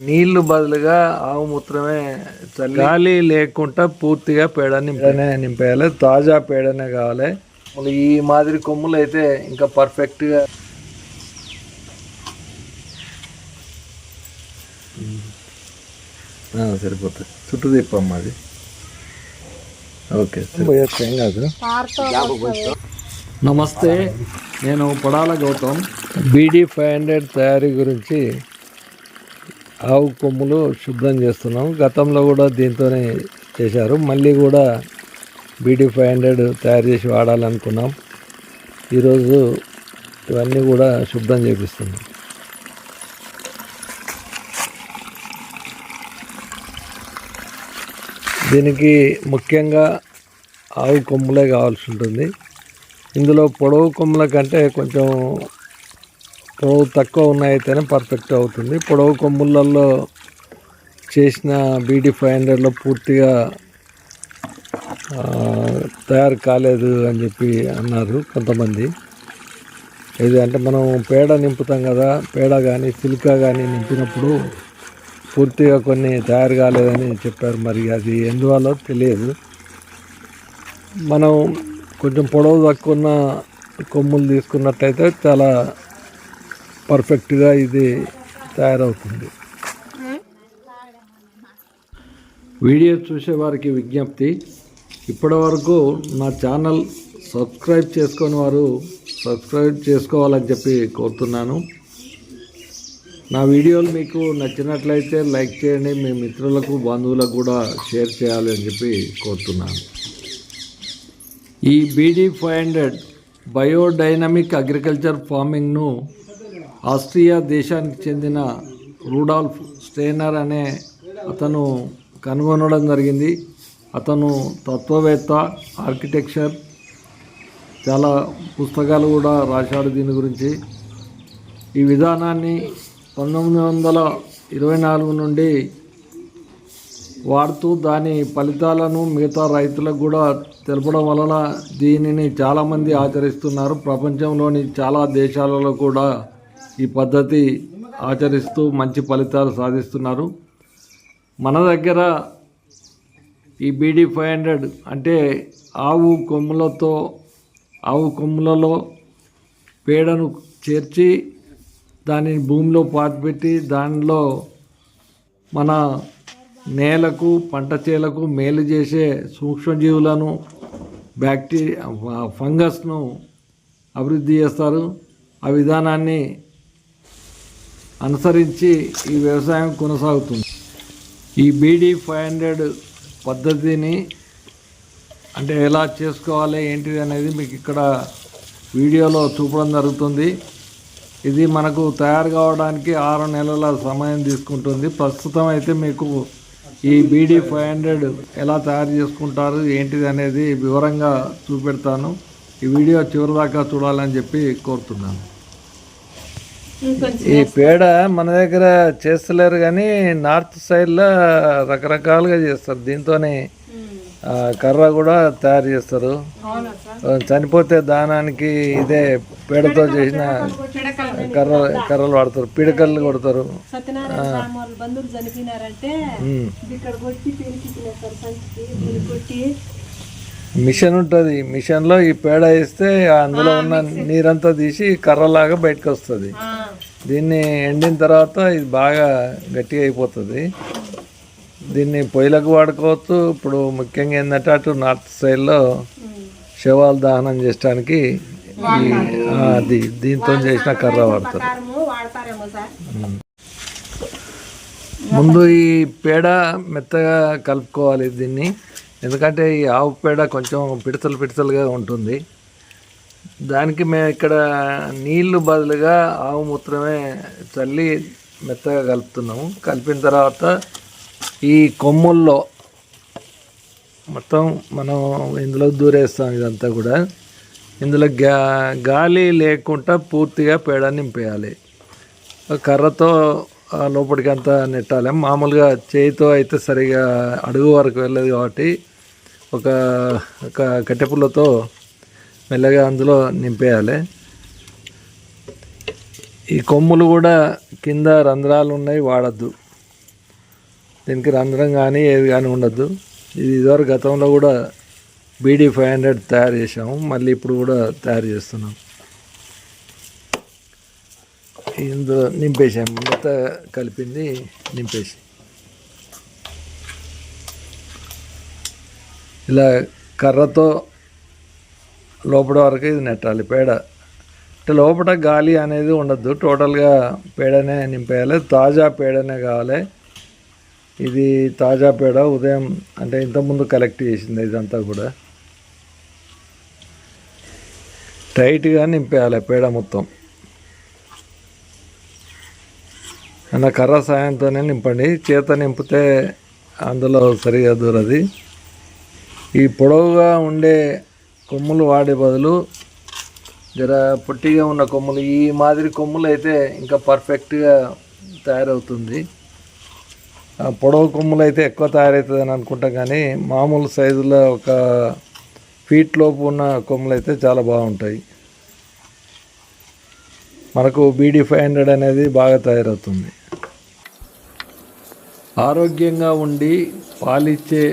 నీళ్ళు బదులుగా ఆవు మూత్రమే గాలి లేకుండా పూర్తిగా పేడ నింపనే నింపేయాలి. తాజా పేడనే కావాలి. మళ్ళీ ఈ మాదిరి కొమ్ములు అయితే ఇంకా పర్ఫెక్ట్గా సరిపోతుంది చుట్టూ తిప్పమ్మా అది ఓకే పోయొచ్చు ఏం కాదు. నమస్తే నేను Podala Gautam. BD five hundred తయారీ గురించి ఆవు కొమ్ములు శుభ్రం చేస్తున్నాం గతంలో కూడా దీంతోనే చేశారు. మళ్ళీ కూడా బీడీ ఫైవ్ హండ్రెడ్ తయారు చేసి వాడాలనుకున్నాం. ఈరోజు ఇవన్నీ కూడా శుభ్రం చేపిస్తున్నాం. దీనికి ముఖ్యంగా ఆవు కొమ్ములే కావాల్సి ఉంటుంది. ఇందులో పొడవు కొమ్ముల కంటే కొంచెం పొడవు తక్కువ ఉన్నాయితేనే పర్ఫెక్ట్ అవుతుంది. పొడవు కొమ్ములలో చేసిన బీడీ ఫైవ్ హండ్రెడ్లో పూర్తిగా తయారు కాలేదు అని చెప్పి అన్నారు కొంతమంది. ఇది అంటే మనం పేడ నింపుతాం కదా పేడ కానీ సిలికా కానీ నింపినప్పుడు పూర్తిగా కొన్ని తయారు కాలేదని చెప్పారు మరి. అది ఎందువల్ల తెలియదు. మనం కొంచెం పొడవు తక్కువ ఉన్న కొమ్ములు తీసుకున్నట్టయితే చాలా పర్ఫెక్ట్గా ఇది తయారవుతుంది. వీడియో చూసేవారికి విజ్ఞప్తి ఇప్పటివరకు నా ఛానల్ సబ్స్క్రైబ్ చేసుకొని వారు సబ్స్క్రైబ్ చేసుకోవాలని చెప్పి కోరుతున్నాను. నా వీడియోలు మీకు నచ్చినట్లయితే లైక్ చేయండి మీ మిత్రులకు బంధువులకు కూడా షేర్ చేయాలి అని చెప్పి కోరుతున్నాను. ఈ BD five hundred biodynamic agriculture ఫార్మింగ్ను Austria దేశానికి చెందిన రూడాల్ఫ్ స్టేనర్ అనే అతను కనుగొనడం జరిగింది. అతను తత్వవేత్త ఆర్కిటెక్చర్ చాలా పుస్తకాలు కూడా రాశాడు దీని గురించి. ఈ విధానాన్ని పంతొమ్మిది వందల ఇరవై నాలుగు నుండి వాడుతూ దాని ఫలితాలను మిగతా రైతులకు కూడా తెలపడం వలన దీనిని చాలామంది ఆచరిస్తున్నారు. ప్రపంచంలోని చాలా దేశాలలో కూడా ఈ పద్ధతి ఆచరిస్తూ మంచి ఫలితాలు సాధిస్తున్నారు. మన దగ్గర ఈ బీడీ ఫైవ్ హండ్రెడ్ అంటే ఆవు కొమ్ములతో ఆవు కొమ్ములలో పేడను చేర్చి దానిని భూమిలో పాతిపెట్టి దానిలో మన నేలకు పంట చేలకు మేలు చేసే సూక్ష్మజీవులను బ్యాక్టీరియా ఫంగస్ను అభివృద్ధి చేస్తారు. ఆ విధానాన్ని అనుసరించి ఈ వ్యవసాయం కొనసాగుతుంది. ఈ బీడీ ఫైవ్ హండ్రెడ్ పద్ధతిని అంటే ఎలా చేసుకోవాలి ఏంటిది అనేది మీకు ఇక్కడ వీడియోలో చూపడం జరుగుతుంది. ఇది మనకు తయారు కావడానికి ఆరు నెలల సమయం తీసుకుంటుంది. ప్రస్తుతం అయితే మీకు ఈ బీడీ ఫైవ్ హండ్రెడ్ ఎలా తయారు చేసుకుంటారు ఏంటిది అనేది వివరంగా చూపెడతాను. ఈ వీడియో చివరిదాకా చూడాలని చెప్పి కోరుతున్నాను. ఈ పేడ మన దగ్గర చేస్తలేరు కానీ నార్త్ సైడ్లో రకరకాలుగా చేస్తారు. దీంతోనే కర్ర కూడా తయారు చేస్తారు. చనిపోతే దానానికి ఇదే పేడతో చేసిన కర్ర కర్రలు వాడతారు. పిడకలు కొడతారు. చనిపోయినారంటే. ఇక్కడ కొట్టి కొట్టి మిషన్ ఉంటుంది. మిషన్లో ఈ పేడ వేస్తే అందులో ఉన్న నీరంతా తీసి కర్రలాగా బయటకు వస్తుంది దీన్ని ఎండిన తర్వాత ఇది బాగా గట్టిగా అయిపోతుంది. దీన్ని పొయ్యిలకు వాడుకోవచ్చు. ఇప్పుడు ముఖ్యంగా ఏంటంటే అటు నార్త్ సైడ్లో. శవాలు దహనం చేయడానికి అది దీంతో చేసిన కర్ర వాడతారు. ముందు ఈ పేడ మెత్తగా కలుపుకోవాలి దీన్ని. ఎందుకంటే ఈ ఆవు పేడ కొంచెం పిడతలు పిడతలుగా ఉంటుంది. దానికి మేము ఇక్కడ నీళ్ళు బదులుగా ఆవు మూత్రమే చల్లి మెత్తగా కలుపుతున్నాము. కలిపిన తర్వాత ఈ కొమ్ముల్లో మొత్తం మనం ఇందులో దూరేస్తాం ఇదంతా కూడా. ఇందులో గా గాలి లేకుండా పూర్తిగా పేడ నింపేయాలి. కర్రతో ఆ లోపలికి అంతా నెట్టాలి. మామూలుగా చేయితో అయితే సరిగా అడుగు వరకు వెళ్ళదు కాబట్టి ఒక ఒక కట్టెపుల్లతో మెల్లగా అందులో నింపేయాలి. ఈ కొమ్ములు కూడా కింద రంధ్రాలు ఉన్నాయి వాడద్దు. దీనికి రంధ్రం కానీ ఏది కానీ ఉండద్దు. ఇది ఇదివరకు గతంలో కూడా బీడీ ఫైవ్ హండ్రెడ్ తయారు చేసాము మళ్ళీ ఇప్పుడు కూడా తయారు చేస్తున్నాం. ఇందులో నింపేసాము మిగతా కలిపింది నింపేసి. ఇలా కర్రతో లోపల వరకు ఇది నెట్టాలి పేడ. అంటే లోపల గాలి అనేది ఉండద్దు టోటల్గా పేడనే నింపేయాలి. తాజా పేడనే కావాలి. ఇది తాజా పేడ ఉదయం అంటే ఇంతకుముందు కలెక్ట్ చేసింది ఇదంతా కూడా. టైట్గా నింపేయాలి పేడ మొత్తం. అన్న కర్ర సాయంతోనే నింపండి. చేత నింపితే అందులో సరిగా దూరది. ఈ పొడవుగా ఉండే కొమ్ములు వాడే బదులు జర పొట్టిగా ఉన్న కొమ్ములు ఈ మాదిరి కొమ్ములు అయితే ఇంకా పర్ఫెక్ట్గా తయారవుతుంది. ఆ పొడవు కొమ్ములు అయితే ఎక్కువ తయారవుతుంది అని అనుకుంటాం కానీ మామూలు సైజులో ఒక ఫీట్ లోపు ఉన్న కొమ్ములు అయితే చాలా బాగుంటాయి. మనకు బీడీ ఫైవ్ హండ్రెడ్ అనేది బాగా తయారవుతుంది. ఆరోగ్యంగా ఉండి పాలిచ్చే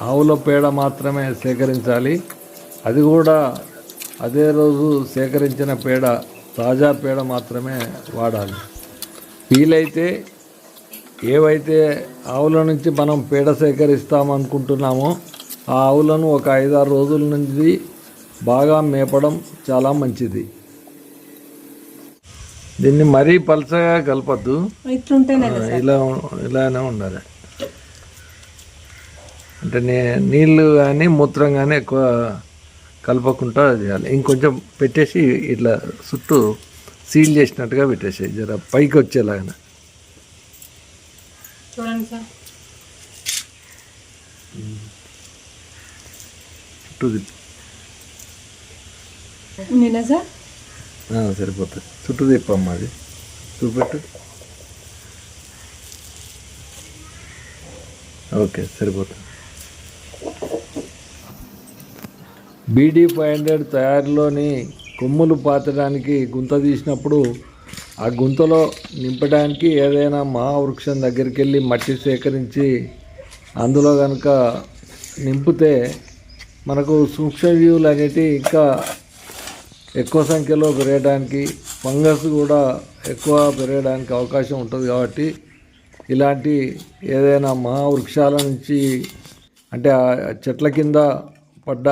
ఆవుల పేడ మాత్రమే సేకరించాలి. అది కూడా అదే రోజు సేకరించిన పేడ తాజా పేడ మాత్రమే వాడాలి. వీలైతే ఏవైతే ఆవుల నుంచి మనం పేడ సేకరిస్తామనుకుంటున్నామో ఆ ఆవులను ఒక ఐదారు రోజుల నుంచి బాగా మేపడం చాలా మంచిది. దీన్ని మరీ పలచగా కలపద్దు. ఇలా ఇలానే ఉండాలి. అంటే నే నీళ్ళు కానీ మూత్రం కానీ ఎక్కువ కలపకుండా చేయాలి. ఇంకొంచెం పెట్టేసి ఇట్లా చుట్టూ సీల్ చేసినట్టుగా పెట్టేసి జర పైకి వచ్చేలాగా చూడండి సార్. చుట్టూ తిప్పి. సార్? సరిపోతుంది చుట్టూ తిప్పమ్మా అది. చూపెట్టు. ఓకే సరిపోతుంది బీడీ ఫైవ్ హండ్రెడ్ తయారీలోని కొమ్ములు పాతడానికి గుంత తీసినప్పుడు ఆ గుంతలో నింపడానికి ఏదైనా మహావృక్షం దగ్గరికి వెళ్ళి మట్టి సేకరించి అందులో కనుక నింపితే మనకు సూక్ష్మజీవులు అనేటివి ఇంకా ఎక్కువ సంఖ్యలో పెరగడానికి ఫంగస్ కూడా ఎక్కువ పెరగడానికి అవకాశం ఉంటుంది కాబట్టి ఇలాంటి ఏదైనా మహావృక్షాల నుంచి అంటే ఆ చెట్ల కింద పడ్డ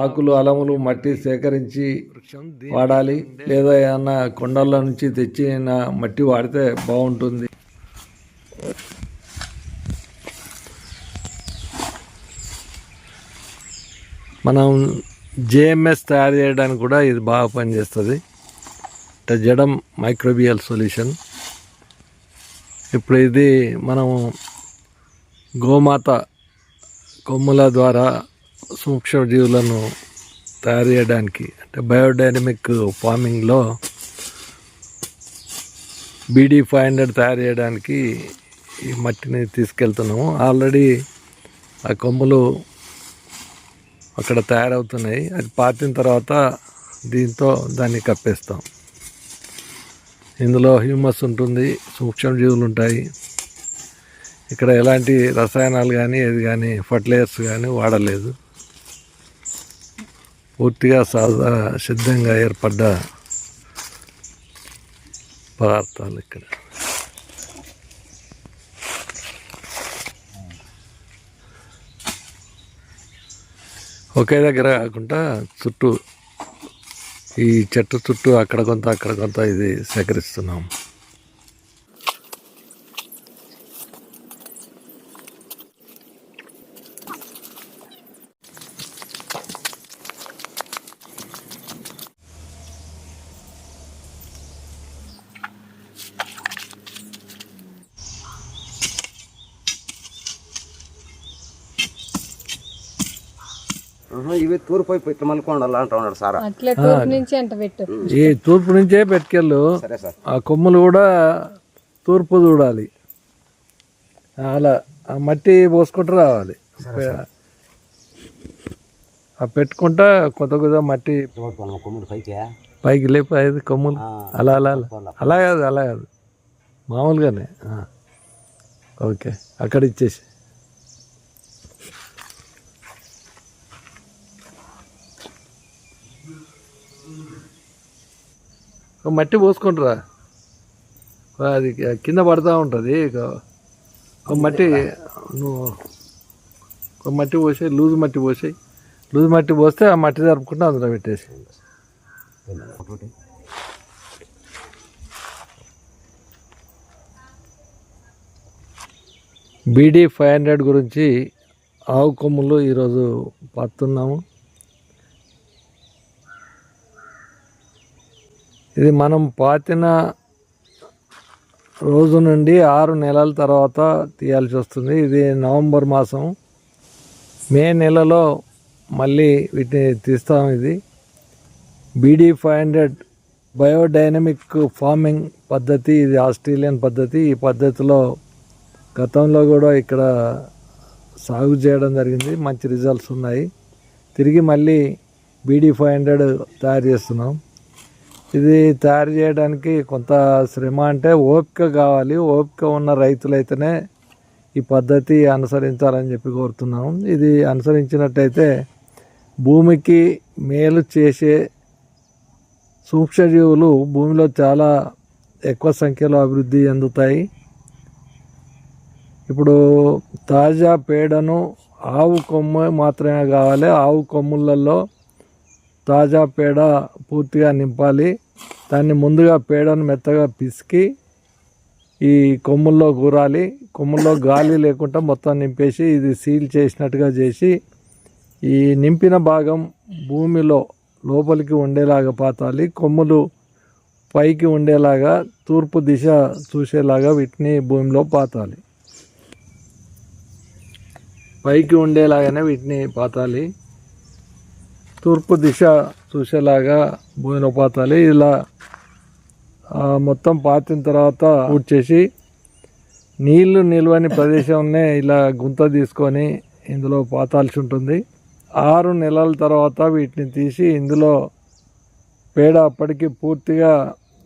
ఆకులు అలములు మట్టి సేకరించి వాడాలి. లేదా ఏమన్నా కొండల నుంచి తెచ్చిన మట్టి వాడితే బాగుంటుంది. మనం జేఎంఎస్ తయారు చేయడానికి కూడా ఇది బాగా పనిచేస్తుంది. జడం మైక్రోబియల్ సొల్యూషన్ ఇప్పుడు ఇది మనం గోమాత కొమ్ముల ద్వారా సూక్ష్మజీవులను తయారు చేయడానికి అంటే బయోడైనమిక్ ఫార్మింగ్లో బీడీ ఫైవ్ హండ్రెడ్ తయారు చేయడానికి ఈ మట్టిని తీసుకెళ్తున్నాము. ఆల్రెడీ ఆ కొమ్ములు అక్కడ తయారవుతున్నాయి. అది పాతిన తర్వాత దీంతో దాన్ని కప్పేస్తాం. ఇందులో హ్యూమస్ ఉంటుంది సూక్ష్మజీవులు ఉంటాయి. ఇక్కడ ఎలాంటి రసాయనాలు కానీ ఏది కానీ ఫర్టిలైజర్స్ కానీ వాడలేదు. పూర్తిగా సాధ సిద్ధంగా ఏర్పడ్డ పదార్థాలు ఇక్కడ. ఒకే దగ్గర కాకుండా చుట్టూ ఈ చెట్టు చుట్టూ అక్కడ కొంత అక్కడ కొంత ఇది సేకరిస్తున్నాం. ఇవి తూర్పు వైపు ఇట్లా మలుకోండాలి అంటా ఉన్నాడు సార్. అట్లే తూర్పు నుంచి అంట పెట్టు. ఈ తూర్పు నుంచే పెట్టుకెళ్ళు. సరే సార్. ఆ కొమ్ములు కూడా తూర్పు చూడాలి. అలా ఆ మట్టి పోసుకుంటూ రావాలి. ఆ పెట్టుకుంటా కొత్త కొత్త మట్టి పైకి. పైకి లేపు ఐదు కొమ్ములు. అలా అలా అలా. అలా కాదు అలా కాదు. మామూలుగానే. ఓకే. అక్కడ ఇచ్చేసి. మట్టి పోసుకుంటారా? అది కింద పడతా ఉంటుంది. ఒక మట్టి నువ్వు ఒక మట్టి పోసి లూజ్ మట్టి పోసి లూజ్ మట్టి పోస్తే ఆ మట్టి జరుపుకుంటే అందులో పెట్టేసి. బీడీ ఫైవ్ హండ్రెడ్ గురించి ఆవు కొమ్ములు ఈరోజు పడుతున్నాము ఇది మనం పాతిన రోజు నుండి ఆరు నెలల తర్వాత తీయాల్సి వస్తుంది. ఇది నవంబర్ మాసం. మే నెలలో మళ్ళీ వీటిని తీస్తాం ఇది. BD five hundred biodynamic farming పద్ధతి ఇది ఆస్ట్రేలియన్ పద్ధతి. ఈ పద్ధతిలో గతంలో కూడా ఇక్కడ సాగు చేయడం జరిగింది. మంచి రిజల్ట్స్ ఉన్నాయి. తిరిగి మళ్ళీ బీడీ ఫైవ్ హండ్రెడ్ తయారు చేస్తున్నాం. ఇది తయారు చేయడానికి కొంత శ్రమ అంటే ఓపిక కావాలి. ఓపిక ఉన్న రైతులైతేనే ఈ పద్ధతి అనుసరించాలని చెప్పి కోరుతున్నాం ఇది అనుసరించినట్టయితే భూమికి మేలు చేసే సూక్ష్మజీవులు భూమిలో చాలా ఎక్కువ సంఖ్యలో అభివృద్ధి చెందుతాయి. ఇప్పుడు తాజా పేడను ఆవు కొమ్ము మాత్రమే కావాలి. ఆవు కొమ్ములలో తాజా పేడ పూర్తిగా నింపాలి. దాన్ని ముందుగా పేడను మెత్తగా పిసికి ఈ కొమ్ముల్లో కూరాలి. కొమ్ముల్లో గాలి లేకుండా మొత్తం నింపేసి ఇది సీల్ చేసినట్టుగా చేసి ఈ నింపిన భాగం భూమిలో లోపలికి ఉండేలాగా పాతాలి. కొమ్ములు పైకి ఉండేలాగా తూర్పు దిశ చూసేలాగా వీటిని భూమిలో పాతాలి. పైకి ఉండేలాగానే వీటిని పాతాలి. తూర్పు దిశ చూసేలాగా భూమిలో పాతాలి ఇలా మొత్తం పాతిన తర్వాత పూడ్చేసి నీళ్ళు నిల్వని ప్రదేశంనే ఇలా గుంత తీసుకొని ఇందులో పాతాల్సి ఉంటుంది. ఆరు నెలల తర్వాత వీటిని తీసి ఇందులో పేడ అప్పటికి పూర్తిగా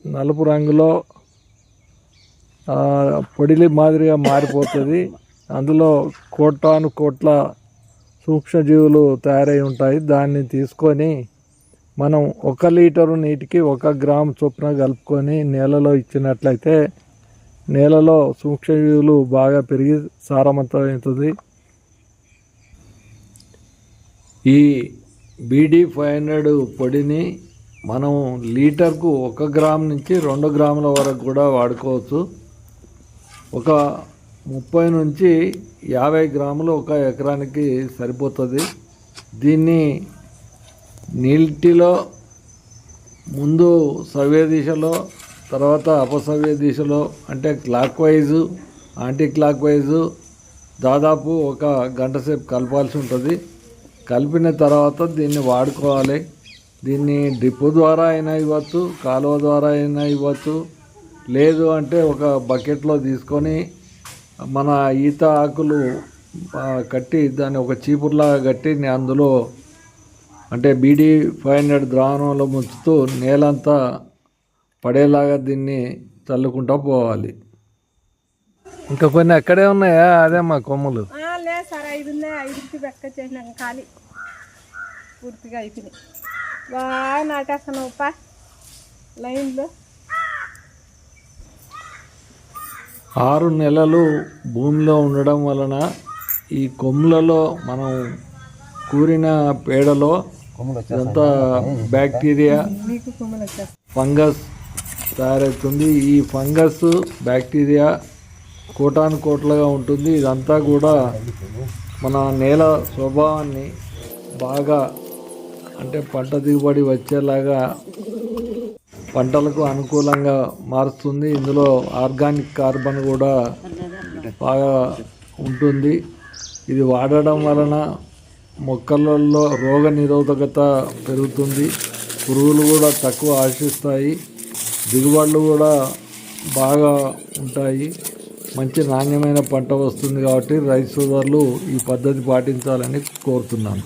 నలుపు రంగులో పొడిలి మాదిరిగా మారిపోతుంది. అందులో కోటాను కోట్ల సూక్ష్మజీవులు తయారై ఉంటాయి. దాన్ని తీసుకొని మనం ఒక లీటరు నీటికి ఒక గ్రామ్ చొప్పున కలుపుకొని నేలలో ఇచ్చినట్లయితే నేలలో సూక్ష్మజీవులు బాగా పెరిగి సారవంతమవుతుంది. ఈ బీడీ ఫైవ్ హండ్రెడ్ పొడిని మనం లీటర్కు ఒక గ్రామ్ నుంచి రెండు గ్రాముల వరకు కూడా వాడుకోవచ్చు. ఒక ముప్పై నుంచి యాభై గ్రాములు ఒక ఎకరానికి సరిపోతుంది. దీన్ని నీటిలో ముందు సవ్య దిశలో తర్వాత అపసవ్య దిశలో అంటే clockwise anti clock wise దాదాపు ఒక గంట సేపు కలపాల్సి ఉంటుంది. కలిపిన తర్వాత దీన్ని వాడుకోవాలి. దీన్ని డిప్పు ద్వారా అయినా ఇవ్వచ్చు కాలువ ద్వారా అయినా ఇవ్వచ్చు. లేదు అంటే ఒక బకెట్లో తీసుకొని మన ఈత ఆకులు కట్టి దాన్ని ఒక చీపుర్లాగా కట్టి అందులో అంటే బీడీ ఫైవ్ హండ్రెడ్ ద్రావణంలో ముంచుతూ నేలంతా పడేలాగా దీన్ని చల్లుకుంటూ పోవాలి. ఇంకా కొన్ని అక్కడే ఉన్నాయా? అదే మా కొమ్ములు. లేదు సార్ ఐదు ఉన్నాయి. ఐదుకి బెక్క ఖాళీ. పూర్తిగా అయిపోయినాయి. బాగా నాటేస్తాను ఉప్ప లైన్లో. ఆరు నెలలు భూమిలో ఉండడం వలన ఈ కొమ్ములలో మనం కూరిన పేడలో ఇదంతా బ్యాక్టీరియా ఫంగస్ తయారవుతుంది. ఈ ఫంగస్ బ్యాక్టీరియా కోటాను కోట్లుగా ఉంటుంది. ఇదంతా కూడా మన నేల స్వభావాన్ని బాగా అంటే పంట దిగుబడి వచ్చేలాగా పంటలకు అనుకూలంగా మారుస్తుంది. ఇందులో ఆర్గానిక్ కార్బన్ కూడా బాగా ఉంటుంది. ఇది వాడడం వలన మొక్కలలో రోగ నిరోధకత పెరుగుతుంది. పురుగులు కూడా తక్కువ ఆశిస్తాయి. దిగుబడులు కూడా బాగా ఉంటాయి. మంచి నాణ్యమైన పంట వస్తుంది కాబట్టి రైతు సోదరులు ఈ పద్ధతి పాటించాలని కోరుతున్నాను.